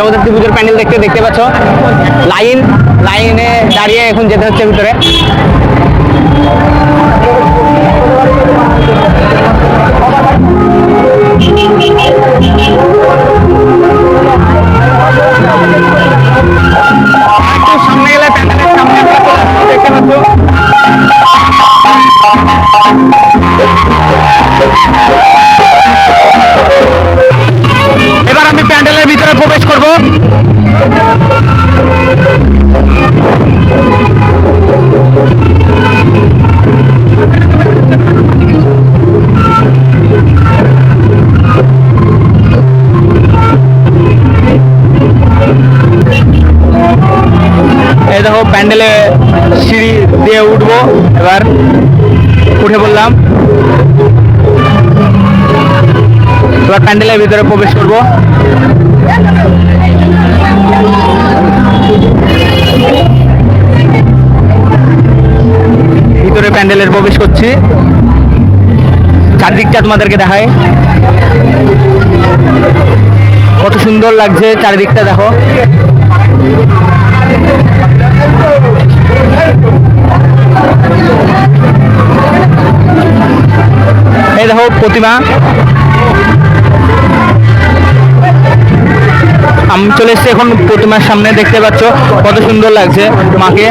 জগদ্ধাত্রী পুজোর প্যান্ডেল দেখতে দেখতে পাচ্ছ? লাইন, লাইনে দাঁড়িয়ে এখন যেতে হচ্ছে ভিতরে। দেখতে পাচ্ছ? এই দেখো প্যান্ডেলে সিঁড়ি দিয়ে উঠবো। এবার উঠে বললাম এবার প্যান্ডেলের ভিতরে প্রবেশ করব। ভিতরে প্যান্ডেলের প্রবেশ করছি। চারদিকটা তোমাদেরকে দেখায় কত সুন্দর লাগছে চারিদিকটা, দেখো। প্রতিমা। আমি চলে এসেছি এখন প্রতিমার সামনে দেখতে পাচ্ছ কত সুন্দর লাগছে মাকে।